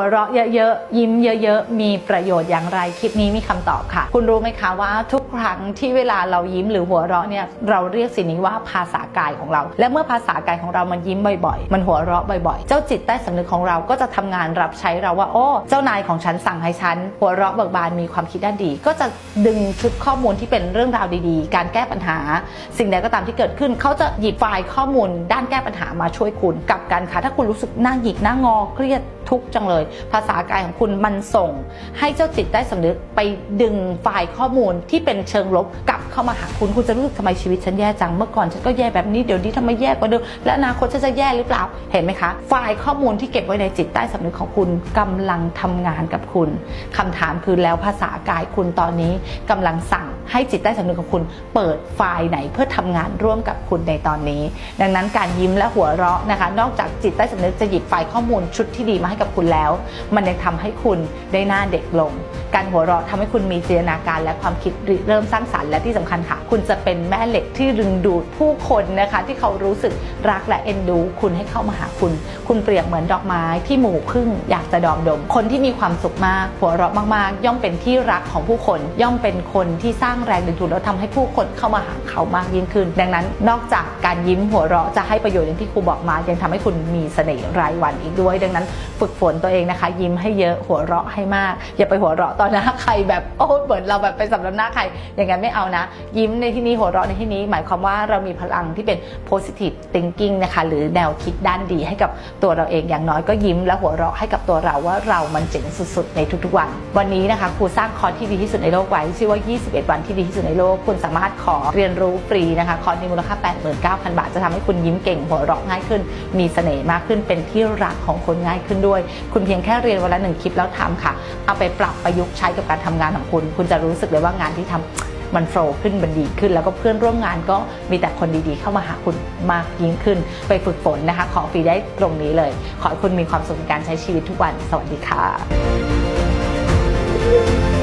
หัวเราะเยอะๆ ยิ้มเยอะๆ มีประโยชน์อย่างไร คลิปนี้มีคำตอบค่ะ คุณรู้ไหมคะว่าทุกครั้งที่เวลาเรายิ้มหรือหัวเราะเนี่ย เราเรียกสิ่งนี้ว่าภาษากายของเรา และเมื่อภาษากายของเรามันยิ้มบ่อยๆ มันหัวเราะบ่อยๆ เจ้าจิตใต้สำนึกของเราก็จะทำงานรับใช้เราว่า โอ้ เจ้านายของฉันสั่งให้ฉัน หัวเราะเบิกบานมีความคิดด้านดี ก็จะดึงชุดข้อมูลที่เป็นเรื่องราวดีๆ การแก้ปัญหา สิ่งใดก็ตามที่เกิดขึ้น เขาจะหยิบไฟล์ข้อมูลด้านแก้ปัญหามาช่วยคุณกลับกันค่ะถ้าคุณรู้สึกหน้าหยิกหน้างอเครียดทุกจังเลย ภาษากายของคุณมันส่ง ให้เจ้าจิตใต้สำนึกไปดึงไฟล์ข้อมูลที่เป็นเชิงลบกลับเข้ามาหาคุณคุณจะรู้สึกทำไมชีวิตฉันแย่จังเมื่อก่อนฉันก็แย่แบบนี้เดี๋ยวนี้ทำไมแย่กว่าเดิมและอนาคตฉันจะแย่หรือเปล่าเห็นไหมคะไฟล์ข้อมูลที่เก็บไว้ในจิตใต้สำนึกของคุณกำลังทำงานกับคุณคำถามคือแล้วภาษากายคุณตอนนี้กำลังสั่ง ให้จิตใต้สำนึกของคุณเปิดไฟล์ไหนเพื่อทำงานร่วมกับคุณในตอนนี้ ดังนั้นการยิ้มและหัวเราะนะคะ นอกจากจิตใต้สำนึกจะหยิบไฟล์ข้อมูลชุดที่ดีมาให้กับคุณแล้ว มันยังทำให้คุณได้หน้าเด็กลง การหัวเราะทำให้คุณมีจินตนาการและความคิดเริ่มสร้างสรรค์และที่สำคัญค่ะ คุณจะเป็นแม่เหล็กที่ดึงดูดผู้คนนะคะ ที่เขารู้สึกรักและเอ็นดู คุณให้เข้ามาหาคุณ คุณเปรียบเหมือนดอกไม้ที่หมู่พึ่งอยากจะดอมดม คนที่มีความสุขมาก หัวเราะมากๆ ย่อมเป็นที่รักของผู้คน ย่อมเป็นคนที่สร้างางแรงดึงดูดแล้วทำให้ผู้คนเข้ามาหาเขามากยิ่งขึ้น ดังนั้นนอกจากการยิ้มหัวเราะจะให้ประโยชน์อย่างที่ครูบอกมา ยังทำให้คุณมีเสน่ห์รายวันอีกด้วย ดังนั้นฝึกฝนตัวเองนะคะ ยิ้มให้เยอะหัวเราะให้มาก อย่าไปหัวเราะตอนหน้าใครแบบโอ้เหมือนเราแบบไปสำรับหน้าใคร อย่างนั้นไม่เอานะ ยิ้มในที่นี้หัวเราะในที่นี้ หมายความว่าเรามีพลังที่เป็น positive thinking นะคะหรือแนวคิดด้านดีให้กับตัวเราเองอย่างน้อยก็ยิ้มและหัวเราะให้กับตัวเราว่าเรามันเจ๋งสุดๆ ในทุกๆวัน วันนี้นะคะครูสร้างคอร์สที่ดีที่สุดในโลกไว้ชื่อว่า 21 วันที่ดีที่สุดในโลก คุณสามารถขอเรียนรู้ฟรีนะคะคอร์สนี้มูลค่า 89,000 บาท จะทำให้คุณยิ้มเก่งหัวเราะง่ายขึ้น มีเสน่ห์มากขึ้นเป็นที่รักของคนง่ายขึ้นด้วย คุณเพียงแค่เรียนวันละหนึ่งคลิปแล้วทำค่ะ เอาไปปรับประยุกต์ใช้กับการทำงานของคุณ คุณจะรู้สึกเลยว่างานที่ทำมันโฟล์ขึ้นมันดีขึ้น แล้วก็เพื่อนร่วมงานก็มีแต่คนดีๆ เข้ามาหาคุณมากยิ่งขึ้น ไปฝึกฝนนะคะ ขอฟรีได้ตรงนี้เลย ขอให้คุณมีความสุขในการใช้ชีวิตทุกวัน สวัสดีค่ะ